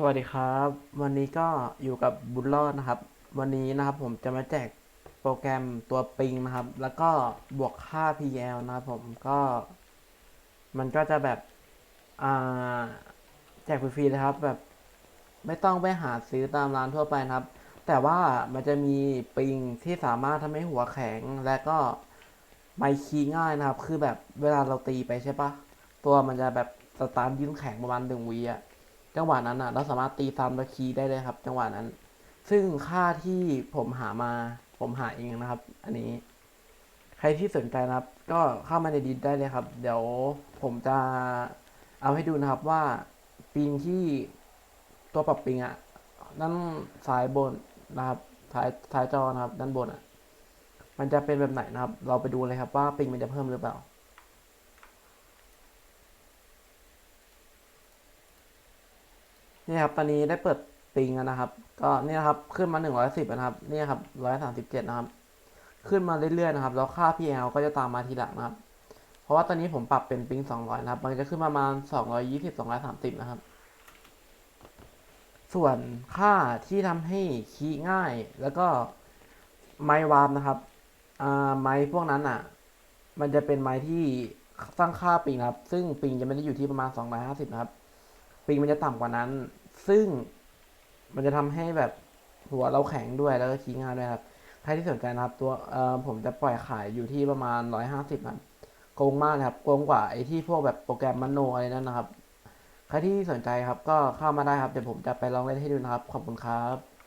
สวัสดีครับ วันนี้ก็อยู่กับบุญรอดนะครับ วันนี้นะครับผมจะมาแจกโปรแกรมตัวปิงนะครับ แล้วก็บวกค่า PL นะครับผมก็มันก็จะแบบอ่าแจกฟรีๆนะครับ แบบไม่ต้องไปหาซื้อตามร้านทั่วไปนะครับ แต่ว่ามันจะมีปิงที่สามารถทำให้หัวแข็งและก็ไมคีง่ายนะครับ คือแบบเวลาเราตีไปใช่ปะตัวมันจะแบบสตาร์ทยืนแข็งประมาณหนึ่งวิอะ จังหวะนั้นอะ เราสามารถตีซ้ำและคีได้เลยครับ จังหวะนั้น ซึ่งค่าที่ผมหามาผมหาเองนะครับ อันนี้ ใครที่สนใจนะครับ ก็เข้ามาในดิสได้เลยครับ เดี๋ยวผมจะเอาให้ดูนะครับว่าปิงที่ตัวปรับปิงอะด้านซ้ายบนนะครับท้ายท้ายจอนะครับ ด้านบนอะ มันจะเป็นแบบไหนนะครับ เราไปดูเลยครับว่าปิงมันจะเพิ่มหรือเปล่า นี่ครับตอนนี้ได้เปิดปิงนะครับ ก็นี่นะครับขึ้นมาหนึ่งร้อยสิบนะครับนี่ครับร้อยสามสิบเจ็ดนะครับ ขึ้นมาเรื่อยๆนะครับ แล้วค่า PL ก็จะตามมาทีหลังนะครับ เพราะว่าตอนนี้ผมปรับเป็นปิงสองร้อยนะครับ มันจะขึ้นประมาณสองร้อยยี่สิบสองร้อยสามสิบนะครับ ส่วนค่าที่ทำให้คีง่าย แล้วก็ไม้วาร์ปนะครับอ่าไม้พวกนั้นอะ มันจะเป็นไม้ที่สร้างค่าปิงครับ ซึ่งปิงจะไม่ได้อยู่ที่ประมาณสองร้อยห้าสิบนะครับ ปิงมันจะต่ำกว่านั้น ซึ่งมันจะทำให้แบบหัวเราแข็งด้วยแล้วก็ขี้งานด้วยครับใครที่สนใจนะครับ ตัวเอ่อผมจะปล่อยขายอยู่ที่ประมาณร้อยห้าสิบครับโกงมากนะครับโกงกว่าไอ้ที่พวกแบบโปรแกรมมโนอะไรนั่นนะครับ ใครที่สนใจครับก็เข้ามาได้ครับเดี๋ยวผมจะไปลองเล่นให้ดูนะครับ ขอบคุณครับ